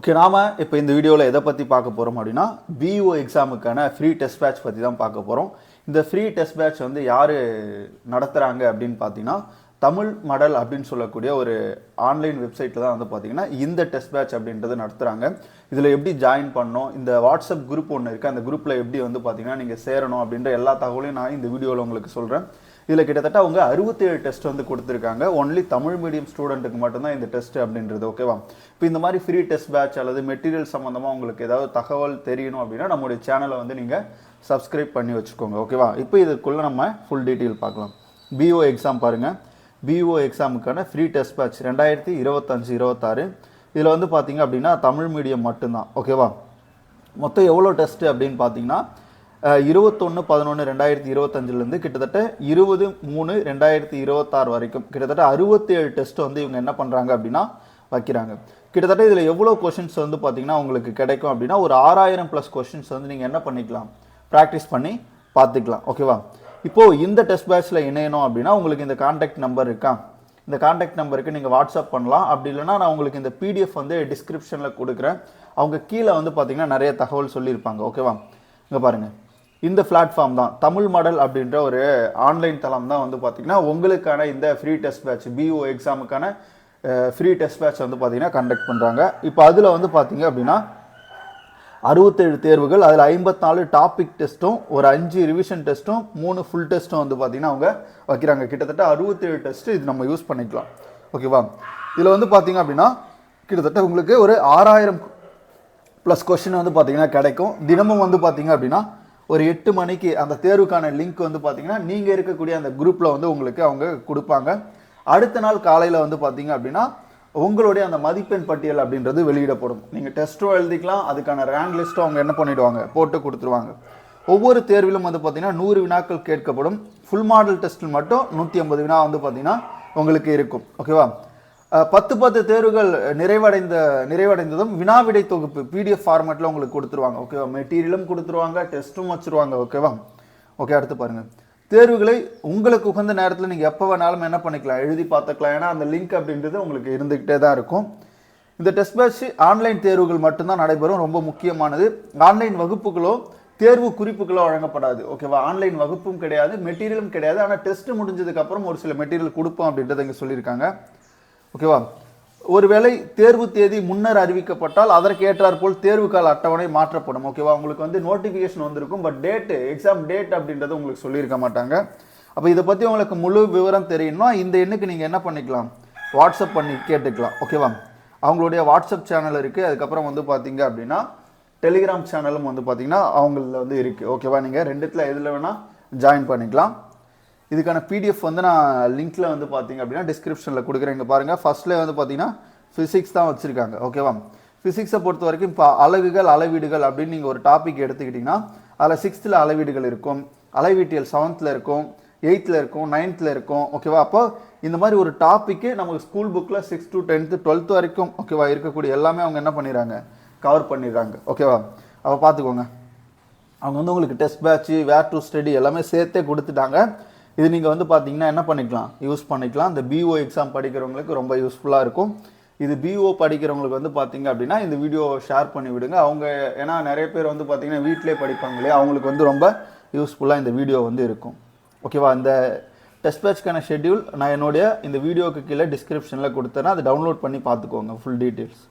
Okay நாம இப்போ இந்த வீடியோவில் எதை பற்றி பார்க்க போகிறோம் அப்படின்னா பிஓ எக்ஸாமுக்கான ஃப்ரீ டெஸ்ட் பேட்ச் பற்றி தான் பார்க்க போகிறோம் இந்த ஃப்ரீ டெஸ்ட் பேட்ச் வந்து யார் நடத்துகிறாங்க அப்படின்னு பார்த்தீங்கன்னா தமிழ் மடல் அப்படின்னு சொல்லக்கூடிய ஒரு ஆன்லைன் வெப்சைட்டில் தான் வந்து பார்த்தீங்கன்னா இந்த டெஸ்ட் பேட்ச் அப்படின்றது நடத்துகிறாங்க இதில் எப்படி ஜாயின் பண்ணணும் இந்த வாட்ஸ்அப் குரூப் ஒன்று இருக்குது அந்த குரூப்பில் எப்படி வந்து பார்த்தீங்கன்னா நீங்கள் சேரணும் அப்படின்ற எல்லா தகவலையும் நான் இந்த வீடியோவில் உங்களுக்கு சொல்கிறேன் இதில் கிட்டத்தட்ட அவங்க அறுபத்தேழு டெஸ்ட் வந்து கொடுத்துருக்காங்க. ஒன்லி தமிழ் மீடியம் ஸ்டூடெண்ட்டுக்கு மட்டும்தான் இந்த டெஸ்ட் அப்படின்றது ஓகேவா இப்போ இந்த மாதிரி ஃப்ரீ டெஸ்ட் பேட்ச் அல்லது மெட்டீரியல் சம்மந்தமாக உங்களுக்கு ஏதாவது தகவல் தெரியணும் அப்படின்னா நம்மளுடைய சேனலை வந்து நீங்கள் சப்ஸ்கிரைப் பண்ணி வச்சுக்கோங்க ஓகேவா இப்போ இதுக்குள்ளே நம்ம ஃபுல் டீட்டெயில் பார்க்கலாம். பிஓ எக்ஸாம் பாருங்கள் பிஓ எக்ஸாமுக்கான ஃப்ரீ டெஸ்ட் பேட்ச் ரெண்டாயிரத்தி இருபத்தஞ்சு இருபத்தாறு. இதில் வந்து பார்த்தீங்க அப்படின்னா தமிழ் மீடியம் மட்டும்தான் ஓகேவா மொத்தம் எவ்வளோ டெஸ்ட்டு அப்படின்னு பார்த்தீங்கன்னா இருபத்தொன்று பதினொன்று ரெண்டாயிரத்தி இருபத்தஞ்சிலேருந்து கிட்டத்தட்ட இருபது மூணு ரெண்டாயிரத்தி இருபத்தாறு வரைக்கும் கிட்டத்தட்ட அறுபத்தேழு டெஸ்ட் வந்து இவங்க என்ன பண்ணுறாங்க அப்படின்னா வைக்கிறாங்க. கிட்டத்தட்ட இதில் எவ்வளோ கொஷின்ஸ் வந்து பார்த்தீங்கன்னா உங்களுக்கு கிடைக்கும் அப்படின்னா ஒரு ஆறாயிரம் ப்ளஸ் கொஷின்ஸ் வந்து நீங்கள் என்ன பண்ணிக்கலாம்? ப்ராக்டிஸ் பண்ணி பார்த்துக்கலாம் ஓகேவா இப்போது இந்த டெஸ்ட் பேட்ச்சில் இணையணும் அப்படின்னா உங்களுக்கு இந்த காண்டாக்ட் நம்பர் இருக்கா? இந்த காண்டாக்ட் நம்பருக்கு நீங்கள் வாட்ஸ்அப் பண்ணலாம். அப்படி இல்லைன்னா நான் உங்களுக்கு இந்த பிடிஎஃப் வந்து டிஸ்கிரிப்ஷனில் கொடுக்குறேன். அவங்க கீழே வந்து பார்த்தீங்கன்னா நிறைய தகவல் சொல்லியிருப்பாங்க. ஓகேவா இங்கே பாருங்கள் இந்த பிளாட்ஃபார்ம் தான். தமிழ் மாடல் அப்படின்ற ஒரு ஆன்லைன் தளம் தான் வந்து பார்த்தீங்கன்னா உங்களுக்கான இந்த ஃப்ரீ டெஸ்ட் பேட்ச் பிஓ எக்ஸாமுக்கான ஃப்ரீ டெஸ்ட் பேட்ச் வந்து பார்த்தீங்கன்னா கண்டக்ட் பண்ணுறாங்க இப்போ அதில் வந்து பார்த்தீங்க அப்படின்னா அறுபத்தேழு தேர்வுகள் அதில் ஐம்பத்தாலு டாபிக் டெஸ்ட்டும் ஒரு அஞ்சு ரிவிஷன் டெஸ்ட்டும் மூணு ஃபுல் டெஸ்ட்டும் வந்து பார்த்தீங்கன்னா அவங்க வைக்கிறாங்க. கிட்டத்தட்ட அறுபத்தேழு டெஸ்ட்டு இது நம்ம யூஸ் பண்ணிக்கலாம். ஓகேவா இதில் வந்து பார்த்தீங்க அப்படின்னா கிட்டத்தட்ட உங்களுக்கு ஒரு ஆறாயிரம் ப்ளஸ் கொஷின் வந்து பார்த்தீங்கன்னா கிடைக்கும். தினமும் வந்து பார்த்தீங்க அப்படின்னா ஒரு எட்டு மணிக்கு அந்த தேர்வுக்கான லிங்க் வந்து பார்த்தீங்கன்னா நீங்கள் இருக்கக்கூடிய அந்த குரூப்பில் வந்து உங்களுக்கு அவங்க கொடுப்பாங்க. அடுத்த நாள் காலையில் வந்து பார்த்தீங்க அப்படின்னா உங்களுடைய அந்த மதிப்பெண் பட்டியல் அப்படின்றது வெளியிடப்படும். நீங்கள் டெஸ்ட்டும் எழுதிக்கலாம் அதுக்கான ரேங்க் லிஸ்ட்டும் அவங்க என்ன பண்ணிவிடுவாங்க போட்டு கொடுத்துருவாங்க. ஒவ்வொரு தேர்விலும் வந்து பார்த்தீங்கன்னா நூறு வினாக்கள் கேட்கப்படும். ஃபுல் மாடல் டெஸ்ட்டில் மட்டும் நூற்றி ஐம்பது வினா வந்து பார்த்தீங்கன்னா உங்களுக்கு இருக்கும். ஓகேவா பத்து பத்து தேர்வுகள் நிறைவடைந்த நிறைவடைந்ததும் வினாவிடை தொகுப்பு பிடிஎஃப் ஃபார்மேட்டில் உங்களுக்கு கொடுத்துருவாங்க ஓகேவா மெட்டீரியலும் கொடுத்துருவாங்க டெஸ்ட்டும் வச்சுருவாங்க ஓகேவா ஓகே அடுத்து பாருங்கள் தேர்வுகளை உங்களுக்கு உகந்த நேரத்தில் நீங்கள் எப்போ வேணாலும் என்ன பண்ணிக்கலாம்? எழுதி பார்த்துக்கலாம். ஏன்னா அந்த லிங்க் அப்படின்றது உங்களுக்கு இருந்துக்கிட்டே தான் இருக்கும். இந்த டெஸ்ட் பேட்ச் ஆன்லைன் தேர்வுகள் மட்டும்தான் நடைபெறும் ரொம்ப முக்கியமானது. ஆன்லைன் வகுப்புகளோ தேர்வு குறிப்புகளோ வழங்கப்படாது ஓகேவா ஆன்லைன் வகுப்பும் கிடையாது மெட்டீரியலும் கிடையாது. ஆனால் டெஸ்ட் முடிஞ்சதுக்கப்புறம் ஒரு சில மெட்டீரியல் கொடுப்போம் அப்படின்றத இங்கே சொல்லியிருக்காங்க. ஓகேவா? ஒருவேளை தேர்வு தேதி முன்னர் அறிவிக்கப்பட்டால் அதற்கு ஏற்றாற்போல் தேர்வு கால அட்டவணை மாற்றப்படும். ஓகேவா? உங்களுக்கு வந்து நோட்டிஃபிகேஷன் வந்திருக்கும் பட் டேட்டு எக்ஸாம் டேட் அப்படின்றத உங்களுக்கு சொல்லியிருக்க மாட்டாங்க. அப்போ இதை பற்றி உங்களுக்கு முழு விவரம் தெரியணும்னா இந்த எண்ணுக்கு நீங்கள் என்ன பண்ணிக்கலாம்? வாட்ஸ்அப் பண்ணி கேட்டுக்கலாம். ஓகேவா? அவங்களுடைய வாட்ஸ்அப் சேனல் இருக்குது அதுக்கப்புறம் வந்து பார்த்தீங்க அப்படின்னா டெலிகிராம் சேனலும் வந்து பார்த்தீங்கன்னா அவங்களில் வந்து இருக்குது ஓகேவா? நீங்கள் ரெண்டுத்தில் எதில் வேணால் ஜாயின் பண்ணிக்கலாம். இதுக்கான பிடிஎஃப் வந்து நான் லிங்க்கில் வந்து பார்த்தீங்க அப்படின்னா டிஸ்கிரிப்ஷனில் கொடுக்குறேன். இங்கே பாருங்கள் ஃபர்ஸ்ட்லேயே வந்து பார்த்தீங்கன்னா ஃபிசிக்ஸ் தான் வச்சுருக்காங்க. ஓகேவா ஃபிசிக்ஸை பொறுத்த வரைக்கும் இப்போ அலகுகள் அளவீடுகள் அப்படின்னு நீங்கள் ஒரு டாபிக் எடுத்துக்கிட்டிங்கன்னா அதில் சிக்ஸ்த்தில் அளவீடுகள் இருக்கும். அளவீட்டியல் செவன்த்தில் இருக்கும். எயித்தில் இருக்கும். நைன்த்தில் இருக்கும். ஓகேவா அப்போ இந்த மாதிரி ஒரு டாப்பிக்கு நமக்கு ஸ்கூல் புக்கில் சிக்ஸ் டு டென்த்து டுவெல்த்து வரைக்கும் ஓகேவா இருக்கக்கூடிய எல்லாமே அவங்க என்ன பண்ணிடுறாங்க? கவர் பண்ணிடுறாங்க. ஓகேவா அப்போ பார்த்துக்கோங்க. அவங்க வந்து உங்களுக்கு test batch where to study எல்லாமே சேர்த்தே கொடுத்துட்டாங்க. இது நீங்கள் வந்து பார்த்தீங்கன்னா என்ன பண்ணிக்கலாம்? யூஸ் பண்ணிக்கலாம். இந்த பிஓ எக்ஸாம் படிக்கிறவங்களுக்கு ரொம்ப யூஸ்ஃபுல்லாக இருக்கும். இது பிஓ படிக்கிறவங்களுக்கு வந்து பார்த்தீங்க அப்படின்னா இந்த வீடியோ ஷேர் பண்ணி விடுங்க. அவங்க ஏன்னா நிறைய பேர் வந்து பார்த்தீங்கன்னா வீட்டிலே படிப்பாங்க இல்லையா? அவங்களுக்கு வந்து ரொம்ப யூஸ்ஃபுல்லாக இந்த வீடியோ வந்து இருக்கும். ஓகேவா இந்த டெஸ்ட் பேட்ச்க்கான ஷெட்யூல் நான் என்னுடைய இந்த வீடியோக்கு கீழே டிஸ்கிரிப்ஷனில் கொடுத்தேன்னா அதை டவுன்லோட் பண்ணி பார்த்துக்கோங்க. Full details